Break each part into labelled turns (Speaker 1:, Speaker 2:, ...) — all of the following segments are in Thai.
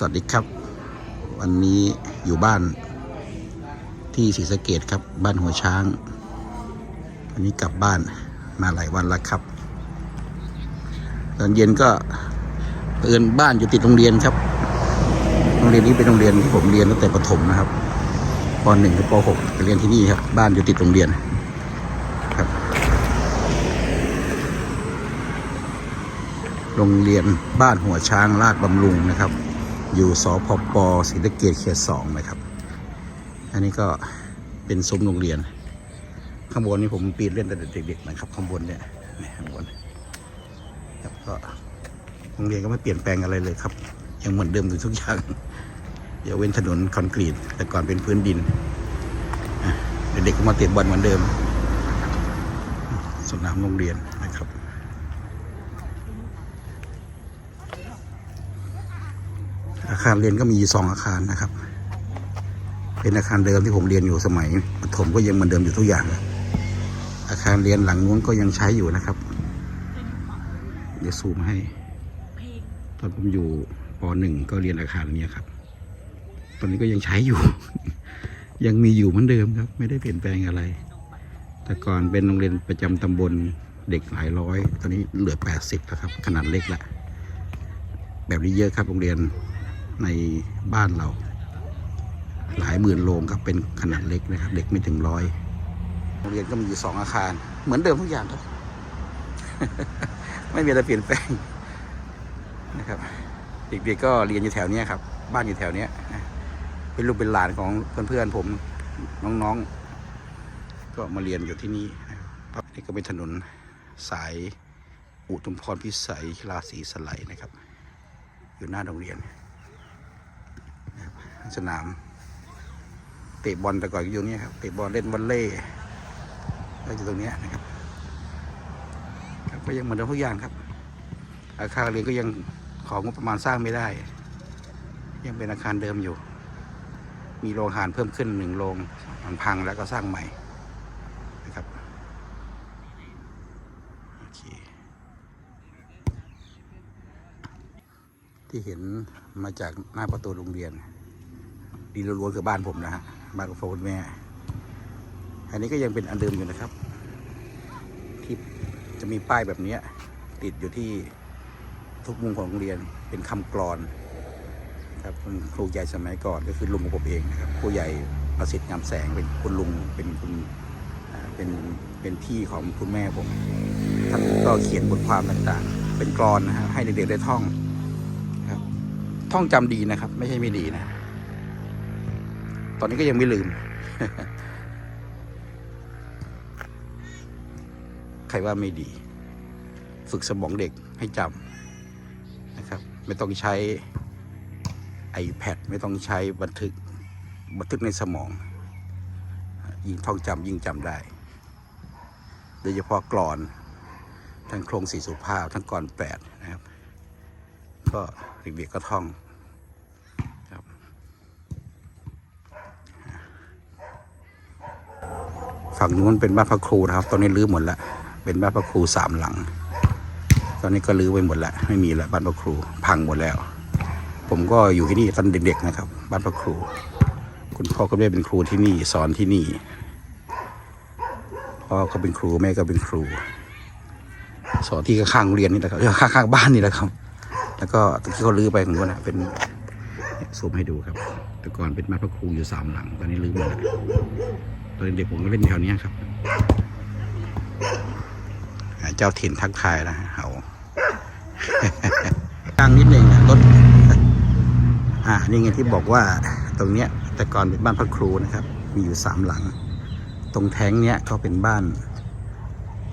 Speaker 1: สวัสดีครับ วันนี้อยู่บ้านที่ศรีสะเกดครับ บ้านหัวช้างวันนี้กลับบ้านมาหลายวันแล้วครับ ตอนเย็นก็เอินบ้านอยู่ติดโรงเรียนครับ โรงเรียนนี้เป็นโรงเรียนที่ผมเรียนตั้งแต่ประถมนะครับป .1 ถึงป .6 ไปเรียนที่นี่ครับ บ้านอยู่ติดโรงเรียนครับ โรงเรียนบ้านหัวช้างลาดบำรุงนะครับ อยู่สพปศรีสะเกดเขตสองนะครับ อันนี้ก็เป็นซุ้มโรงเรียน ข้างบนนี้ผมปีนเล่นแต่เด็กๆนะครับ ข้างบนเนี่ยนี่ข้างบนครับก็โรงเรียนก็ไม่เปลี่ยนแปลงอะไรเลยครับ ยังเหมือนเดิมอยู่ทุกอย่างย่าเว้นถนนคอนกรีต แต่ก่อนเป็นพื้นดินเด็กๆก็มาเตะบอลเหมือนเดิมสนามโรงเรียนนะครับ อาคารเรียนก็มียู่สองอาคารนะครับ เป็นอาคารเดิมที่ผมเรียนอยู่สมัยประถมก็ยังเหมือนเดิมอยู่ทุกอย่าง อาคารเรียนหลังนู้นก็ยังใช้อยู่นะครับ เดี๋ยวซูมให้ ตอนผมอยู่ปหนึ่งก็เรียนอาคารนี้ครับ ตอนนี้ก็ยังใช้อยู่ ยังมีอยู่เหมือนเดิมครับ ไม่ได้เปลี่ยนแปลงอะไร แต่ก่อนเป็นโรงเรียนประจำตำบลเด็กหลายร้อย ตอนนี้เหลือแปดสิบแล้วครับ ขนาดเล็กละ แบบนี้เยอะครับโรงเรียน ในบ้านเรา หลายหมื่นโรงครับเป็นขนาดเล็กนะครับ เด็กไม่ถึงร้อยโรงเรียนก็มีอยู่สองอาคาร เหมือนเดิมทุกอย่างครับ ไม่มีอะไรเปลี่ยนแปลงนะครับเด็กๆก็เรียนอยู่แถวเนี้ครับ บ้านอยู่แถวเนี้ยเป็นลูกเป็นหลานของเพื่อนๆผมน้องๆ ก็มาเรียนอยู่ที่นี่นะครับนี่ก็เป็นถนนสายอุทุมพรพิสัยราศีสไลด์นะครับ อยู่หน้าโรงเรียน สนาม เตะบอลแต่ก่อนอยู่นี้ครับ เตะบอลเล่นวอลเล่ก็อยู่ตรงนี้นะครับครับก็ยังเหมือนเดิมทุกอย่างครับ อาคารเรียนก็ยังของงบประมาณสร้างไม่ได้ ยังเป็นอาคารเดิมอยู่ มีโรงอาหารเพิ่มขึ้นหนึ่งโรงมันพังแล้วก็สร้างใหม่นะครับโอเคที่เห็นมาจากหน้าประตูโรงเรียน ดีล้วนๆคือบ้านผมนะฮะบ้านของพ่อคุณแม่ อันนี้ก็ยังเป็นอันเดิมอยู่นะครับ ที่จะมีป้ายแบบเนี้ยติดอยู่ที่ทุกมุมของโรงเรียนเป็นคำกรอนครับคุณครูใหญ่สมัยก่อนก็คือลุงของผมเองนะครับครูใหญ่ประสิทธิ์งามแสงเป็นคุณลุงเป็นคุณเป็นเป็นพี่ของคุณแม่ผมท่านก็เขียนบทความต่างๆ เป็นกรอนนะฮะให้เด็กๆได้ท่องครับ ท่องจำดีนะครับ ไม่ใช่ไม่ดีนะ ตอนนี้ก็ยังไม่ลืม ใครว่าไม่ดี ฝึกสมองเด็กให้จำนะครับ ไม่ต้องใช้ iPad ไม่ต้องใช้บันทึก บันทึกในสมอง ยิ่งท่องจำยิ่งจำได้ โดยเฉพาะกรอนทั้งโครงสี่สุภาพทั้งกรอนแปดนะครับ ก็เด็กๆก็ท่องครับ ฝั่งนู้นเป็นบ้านพระครูนะครับ ตอนนี้รื้อหมดแล้วเป็นบ้านพระครูสามหลัง ตอนนี้ก็รื้อไปหมดแล้วไม่มีแล้วบ้านพระครูพังหมดแล้ว ผมก็อยู่ที่นี่ตอนเด็กๆนะครับ บ้านพระครู คุณพ่อก็แม่เป็นครูที่นี่สอนที่นี่พ่อก็เป็นครูแม่ก็เป็นครู สอนที่ข้างๆเรียนนี่แหละครับข้างๆบ้านนี่แหละครับ แล้วก็ตะกี้เขาลื้อไปของนู้นนะเป็นซูมให้ดูครับ แต่ก่อนเป็นบ้านพระครูอยู่สามหลัง ตอนนี้ลื้อหมดแล้ว ตอนเด็กผมก็เล่นแถวเนี้ยครับอ่าเจ้าถิ่นทักทายนะเห่าตั้งนิดหนึ่งนะรถอ่านี่ไงที่บอกว่าตรงเนี้ยแต่ก่อนเป็นบ้านพระครูนะครับ มีอยู่สามหลัง ตรงแท้งเนี้ยก็เป็นบ้าน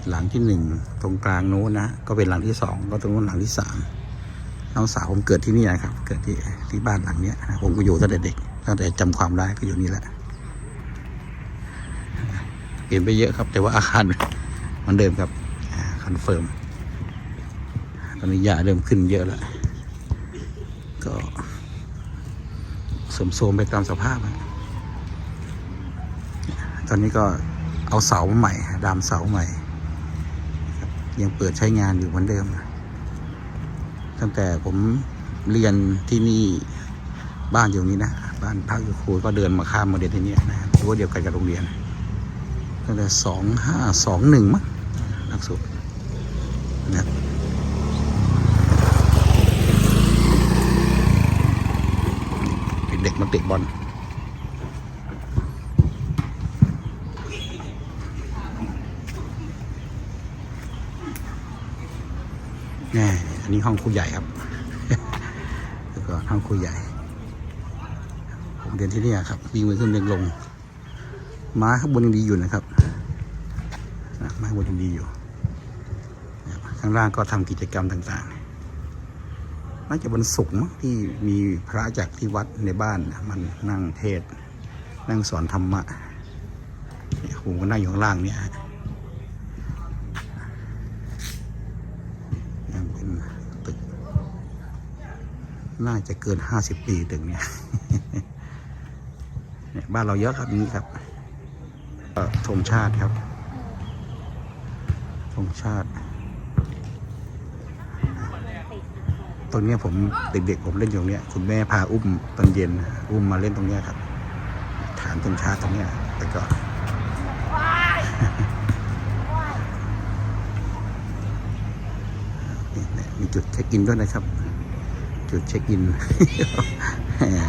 Speaker 1: หลังที่หนึ่งตรงกลางโน้นนะก็เป็นหลังที่สองก็ตรงโน้นหลังที่สามน้องสาวผมเกิดที่นี่นะครับ เกิดที่ที่บ้านหลังเนี้ยนะผมก็อยู่ตั้งแต่เด็กตั้งแต่จำความได้ก็อยู่นี่แหละ เปลี่ยนไปเยอะครับ แต่ว่าอาคารมือนเดิมครับคอนเฟิร์มตอนนี้ยาเริ่มขึ้นเยอะแล้ว ก็สมโทมไปตามสภาพ ตอนนี้ก็เอาเสาใหม่ ดามเสาใหม่ ยังเปิดใช้งานอยู่เหมือนเดิม ตั้งแต่ผมเรียนที่นี่บ้านอยู่ตรงนี้นะ บ้านพักอยู่ครูก็เดินมาข้ามมาเรียนที่นี่นะรั้วเดียวกันกับโรงเรียน ตั้งแต่สองห้าสองหนึ่งมั้งหลักสูตรนะครับเด็กๆมาเตะบอลแน่อันนี้ห้องครูใหญ่ครับ แล้วก็ห้องครูใหญ่ ผมเรียนที่นี่ครับวิ่งไปขึ้นเรียงลง ม้าข้างบนยังดีอยู่นะครับ ข้างบนยังดีอยู่ข้างล่างก็ทำกิจกรรมต่างๆ น่าจะวันศุกร์มั้งที่มีพระจากที่วัดในบ้านมันนั่งเทศ นั่งสอนธรรมะเนี่ยผมก็นั่งอยู่ข้างล่างเนี่ยเป็นตึก น่าจะเกินห้าสิบปีตึกเนี่ยเนี่ยบ้านเราเยอะครับนี้ครับธงชาติครับ ธงชาติตรงนี้ผมเด็กๆผมเล่นอยู่ตรงเนี้ยคุณแม่พาอุ้มตอนเย็น อุ้มมาเล่นตรงเนี้ยครับ ฐานธงชาติตรงเนี้ยแต่ก็นี่เนี่ยมีจุดเช็คอินด้วยนะครับ จุดเช็คอิน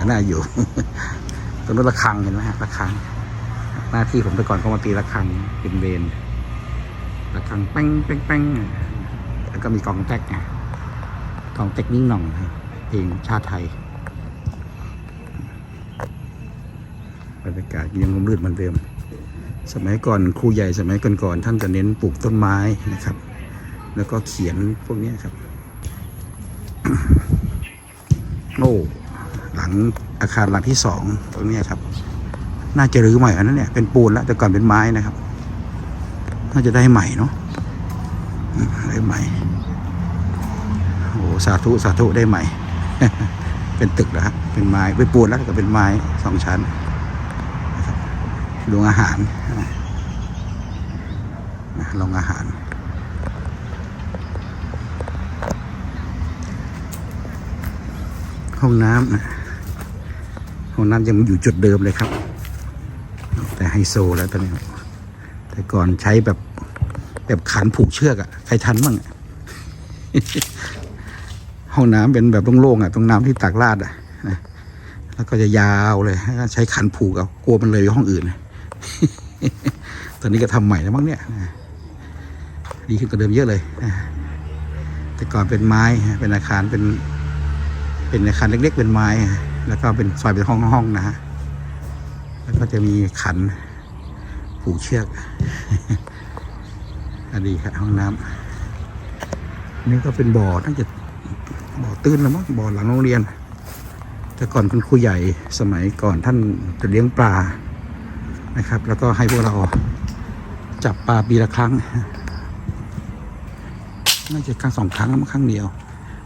Speaker 1: หน่าอยู่ ตรงนู้นระฆังเห็นไหมฮะระฆัง หน้าที่ผมแต่ก่อนก็มาตีระฆังเป็นเวร ระฆังแป้งแป้งแป้งแล้วก็มีกองแตกไงกองแตกนิ่งหน่องเพลงชาติไทยบรรยากาศยังร่มรื่นเหมือนเดิม สมัยก่อนครูใหญ่สมัยก่อนๆท่านจะเน้นปลูกต้นไม้นะครับ แล้วก็เขียนพวกนี้ครับโอ้หลังอาคารหลังที่สองตรงนี้ครับ น่าจะรื้อใหม่อันนั้นเนี่ยเป็นปูนแล้วแต่ก่อนเป็นไม้นะครับ น่าจะได้ใหม่เนาะได้ใหม่โอ้สาธุสาธุได้ใหม่ เป็นตึกแล้วครับเป็นไม้เป็นปูนแล้วก็เป็นไม้สองชั้นรับโรงอาหารนะโรงอาหาร ห้องน้ำนะห้องน้ำยังอยู่จุดเดิมเลยครับ แต่ไฮโซแล้วตอนนี้ แต่ก่อนใช้แบบ แบบขันผูกเชือกอะใครทันบ้างอะห้องน้ำเป็นแบบโล่งๆอะตรงน้ำที่ตักราดอะนะแล้วก็จะยาวเลยใช้ขันผูกเอากลัวมันเลยไปห้องอื่นตอนนี้ก็ทำใหม่แล้วมั้งเนี่ยดีขึ้นกว่าเดิมเยอะเลยแต่ก่อนเป็นไม้เป็นอาคารเป็น เป็นอาคารเล็ก ๆ เป็นไม้ แล้วก็เป็นซอยเป็นห้องๆนะฮะแล้วก็จะมีขันผูกเชือก อันดีครับห้องน้ำนี่ก็เป็นบ่อน่าจะบ่อตื้นแล้วมั้งบ่อหลังโรงเรียน แต่ก่อนคุณครูใหญ่สมัยก่อนท่านจะเลี้ยงปลานะครับ แล้วก็ให้พวกเราจับปลาปีละครั้งน่าจะครั้งสองครั้งแล้วมั้งครั้งเดียว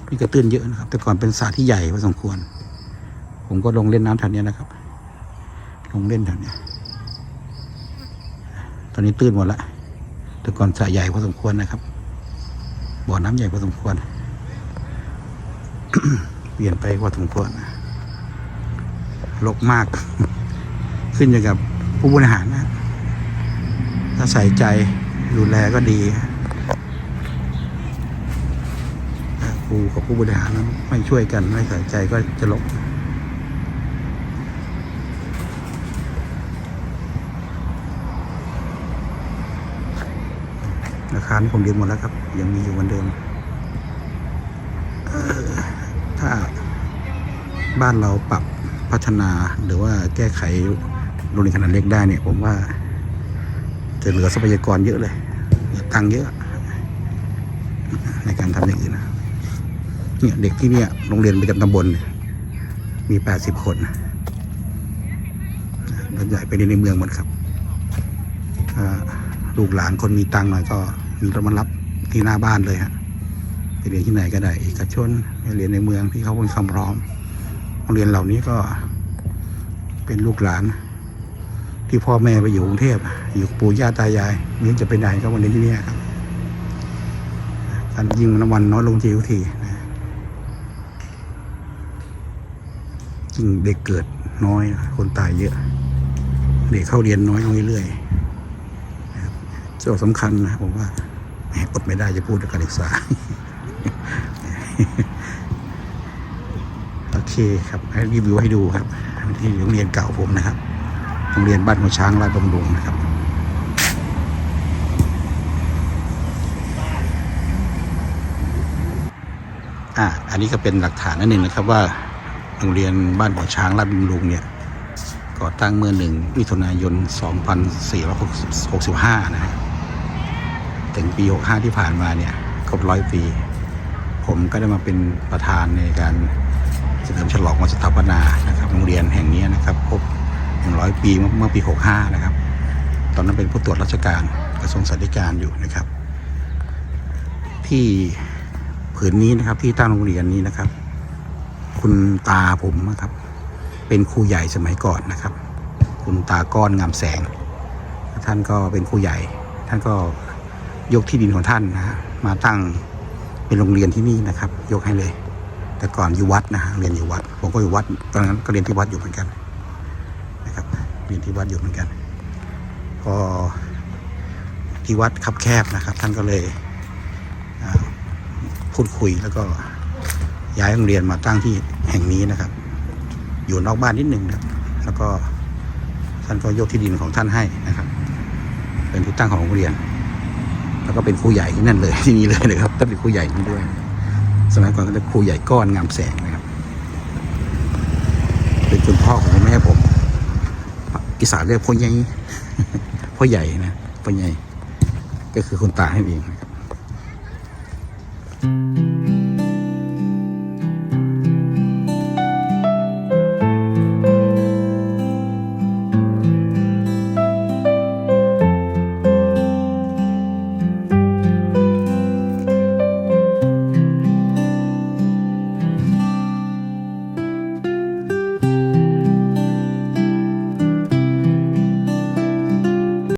Speaker 1: นี่ก็ตื้นเยอะนะครับ แต่ก่อนเป็นสระที่ใหญ่พอสมควร ผมก็ลงเล่นน้ำแถวนี้นะครับ ลงเล่นแถวนี้ตอนนี้ตื้นหมดละ แต่ก่อนสระใหญ่พอสมควรนะครับ บ่อน้ำใหญ่พอสมควร เปลี่ยนไปพอสมควรรกมาก ขึ้นอยู่กับผู้บริหารนะถ้าใส่ใจดูแลก็ดีครูกับผู้บริหารนั้นไม่ช่วยกันไม่ใส่ใจก็จะลบ อาคารผมเรียนหมดแล้วครับ ยังมีอยู่เหมือนเดิมถ้าบ้านเราปรับพัฒนาหรือว่าแก้ไขโรงเรียนขนาดเล็กได้เนี่ย ผมว่า จะเหลือทรัพยากรเยอะเลยเหลือตังค์เยอะ ในการทำอย่างอื่นนะเนี่ยเด็กที่เนี่ยโรงเรียนประจำตำบลมีแปดสิบคนนะใหญ่ไปเรียนในเมืองหมดครับลูกหลานคนมีตังค์หน่อยก็ มีรถมารับที่หน้าบ้านเลยฮะไปเรียนที่ไหนก็ได้เอกชนไปเรียนในเมืองที่เขาเป็นคำพร้อมโรงเรียนเหล่านี้ก็เป็นลูกหลาน ที่พ่อแม่ไปอยู่กรุงเทพอยู่ปู่ย่าตายายไมีจะไปไหนก็มาเรียนที่นี่ครับการยิงน้ำวันน้อยลงทีทุกทีนะยิ่งเด็กเกิดน้อยคนตายเยอะ เด็กเข้าเรียนน้อยลงเรื่อยๆนะครับโจทย์สำคัญนะผมว่า อดไม่ได้จะพูดเรื่องการศึกษา โอเคครับให้รีวิวให้ดูครับ ที่โรงเรียนเก่าผมนะครับ โรงเรียนบ้านหัวช้างราชบำรุงนะครับอ่าอันนี้ก็เป็นหลักฐานนั่นเองนะครับว่าโรงเรียนบ้านหัวช้างราชบำรุงเนี่ยก่อตั้งเมื่อหนึ่งมิถุนายน 2465 นะฮะ ถึงปี 65 ที่ผ่านมาเนี่ยครบร้อยปี ผมก็ได้มาเป็นประธานในการเฉลิมฉลองวันสถาปนานะครับโรงเรียนแห่งนี้นะครับครบ100 ปีเมื่อเมื่อปี 65 นะครับ ตอนนั้นเป็นผู้ตรวจราชการกระทรวงสาธารณการอยู่นะครับ ที่ผืนนี้นะครับที่ตั้งโรงเรียนนี้นะครับ คุณตาผมนะครับ เป็นครูใหญ่สมัยก่อนนะครับ คุณตาก้อนงามแสง ท่านก็เป็นครูใหญ่ ท่านก็ ยกที่ดินของท่านนะมาตั้งเป็นโรงเรียนที่นี่นะครับ ยกให้เลย แต่ก่อนอยู่วัดนะฮะเรียนอยู่วัด ผมก็อยู่วัดตอนนั้นก็เรียนที่วัดอยู่เหมือนกันนะครับเรียนที่วัดอยู่เหมือนกันพอที่วัดคับแคบนะครับ ท่านก็เลยพูดคุยแล้วก็ย้ายโรงเรียนมาตั้งที่แห่งนี้นะครับ อยู่นอกบ้านนิดหนึ่งนะครับแล้วก็ท่านก็ยกที่ดินของท่านให้นะครับ เป็นที่ตั้งของโรงเรียน แล้วก็เป็นครูใหญ่ที่นั่นเลยที่นี่เลยนะครับต้องเป็นครูใหญ่นี่ด้วย สมัยก่อนก็จะครูใหญ่ก้อนงามแสงนะครับ เป็นคุณพ่อของคุณแม่ผมอีสานเรียกพ่อใหญ่พ่อใหญ่นะพ่อใหญ่ก็คือคุณตาให้เองนะ